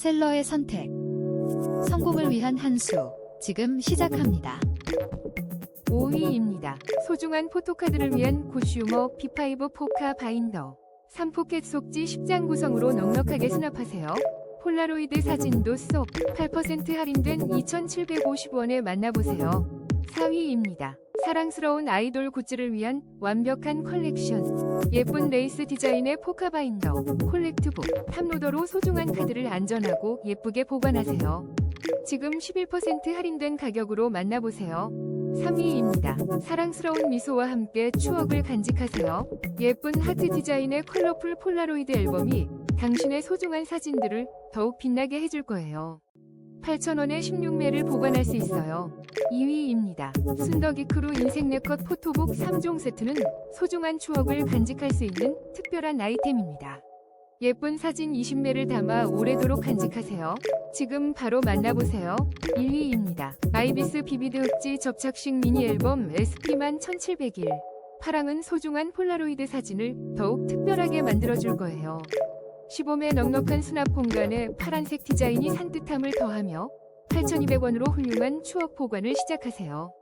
셀러의 선택. 성공을 위한 한 수. 지금 시작합니다. 5위입니다. 소중한 포토카드를 위한 고슈머 P5 포카 바인더. 3포켓 속지 10장 구성으로 넉넉하게 수납하세요. 폴라로이드 사진도 쏙 8% 할인된 2,750원에 만나보세요. 4위입니다. 사랑스러운 아이돌 굿즈를 위한 완벽한 컬렉션. 예쁜 레이스 디자인의 포카 바인더, 콜렉트북, 탑로더로 소중한 카드를 안전하고 예쁘게 보관하세요. 지금 11% 할인된 가격으로 만나보세요. 3위입니다. 사랑스러운 미소와 함께 추억을 간직하세요. 예쁜 하트 디자인의 컬러풀 폴라로이드 앨범이 당신의 소중한 사진들을 더욱 빛나게 해줄 거예요. 8,000원에 16매를 보관할 수 있어요. 2위입니다. 순덕이 크루 인생 네컷 포토북 3종 세트는 소중한 추억을 간직할 수 있는 특별한 아이템입니다. 예쁜 사진 20매를 담아 오래도록 간직하세요. 지금 바로 만나보세요. 1위입니다. 아이비스 비비드 흑지 접착식 미니 앨범 SP만 1700일. 파랑은 소중한 폴라로이드 사진을 더욱 특별하게 만들어줄 거예요. 15매 넉넉한 수납 공간에 파란색 디자인이 산뜻함을 더하며 8,200원으로 훌륭한 추억 보관을 시작하세요.